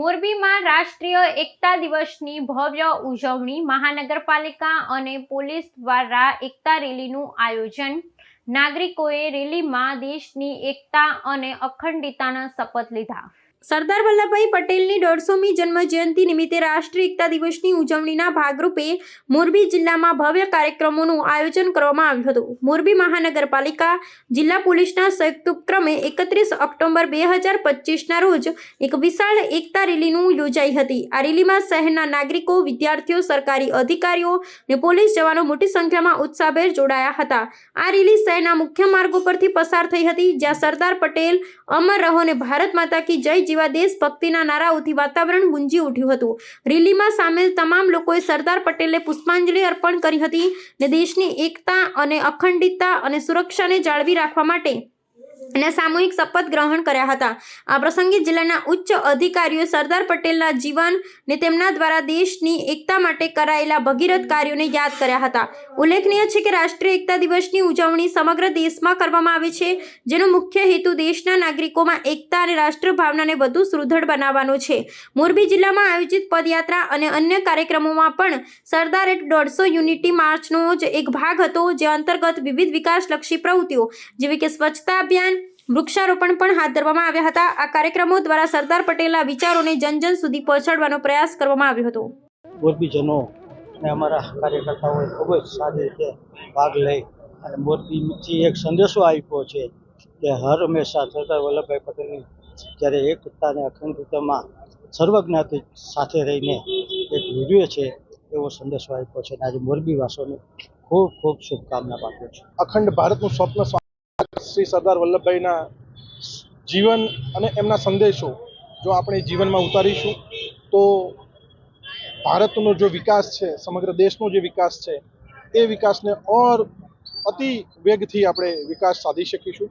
મોરબીમાં રાષ્ટ્રીય એકતા દિવસની ભવ્ય ઉજવણી મહાનગરપાલિકા અને પોલીસ દ્વારા એકતા રેલીનું આયોજન. નાગરિકોએ રેલીમાં દેશની એકતા અને અખંડિતાના શપથ લીધા. સરદાર વલ્લભભાઈ પટેલની દોઢસોમી જન્મજયંતિ નિમિત્તે રાષ્ટ્રીય એકતા દિવસની ઉજવણીના ભાગરૂપે મોરબી જિલ્લામાં ભવ્ય કાર્યક્રમોનું આયોજન કરવામાં આવ્યું હતું. મોરબી મહાનગરપાલિકા જિલ્લા પોલીસના સંયુક્ત ઉપક્રમે એકત્રીસ ઓક્ટોબર બે હજાર પચીસના રોજ એક વિશાળ એકતા રેલીનું યોજાઈ હતી. આ રેલીમાં શહેરના નાગરિકો, વિદ્યાર્થીઓ, સરકારી અધિકારીઓ અને પોલીસ જવાનો મોટી સંખ્યામાં ઉત્સાહભેર જોડાયા હતા. આ રેલી શહેરના મુખ્ય માર્ગો પરથી પસાર થઈ હતી, જ્યાં સરદાર પટેલ, અમર રહો ને ભારત માતા કી જય જેવા દેશભક્તિના નારાઓથી વાતાવરણ ગુંજી ઉઠ્યું હતું. રેલીમાં સામેલ તમામ લોકોએ સરદાર પટેલને પુષ્પાંજલિ અર્પણ કરી હતી ને દેશની એકતા અને અખંડિતતા અને સુરક્ષાને જાળવી રાખવા માટે અને સામૂહિક શપથ ગ્રહણ કર્યા હતા. આ પ્રસંગે જિલ્લાના ઉચ્ચ અધિકારીઓ સરદાર પટેલના જીવન ને તેમના દ્વારા દેશની એકતા માટે કરાયેલા ભગીરથ કાર્યોને યાદ કર્યા હતા. ઉલ્લેખનીય છે કે રાષ્ટ્રીય એકતા દિવસની ઉજવણી સમગ્ર દેશમાં કરવામાં આવે છે, જેનો મુખ્ય હેતુ દેશના નાગરિકોમાં એકતા અને રાષ્ટ્ર ભાવનાને વધુ સુદૃઢ બનાવવાનો છે. મોરબી જિલ્લામાં આયોજિત પદયાત્રા અને અન્ય કાર્યક્રમોમાં પણ સરદાર એટ દોઢસો યુનિટી માર્ચનો જ એક ભાગ હતો, જે અંતર્ગત વિવિધ વિકાસલક્ષી પ્રવૃત્તિઓ, જેવી કે સ્વચ્છતા અભિયાન વૃક્ષારોપણ પણ હાથ ધરવામાં આવ્યા હતા. આ કાર્યક્રમો દ્વારા સરદાર પટેલના વિચારોને જન જન સુધી પહોંચાડવાનો પ્રયાસ કરવામાં આવ્યો હતો. મોરબીજનો અને અમારા કાર્યકર્તાઓએ ખૂબ જ સારી રીતે ભાગ લઈ અને મોરબીથી એક સંદેશો આપ્યો છે કે હર હંમેશા સરદાર વલ્લભભાઈ પટેલની જ્યારે એકતા અને અખંડિતતામાં સર્વજ્ઞાતિ સાથે રહીને એક વીડિયો છે એવો સંદેશો આપ્યો છે. અને આજે મોરબીવાસીઓને ખૂબ ખૂબ શુભકામના પાઠવું છું. અખંડ ભારતનું સ્વપ્ન સ્વા- શ્રી સરદાર વલ્લભભાઈના જીવન અને એમના સંદેશો જો આપણે જીવનમાં ઉતારીશું, તો ભારતનો જો વિકાસ છે, સમગ્ર દેશનો જે વિકાસ છે, એ વિકાસને ઓર અતિ વેગથી આપણે વિકાસ સાધી શકીશું.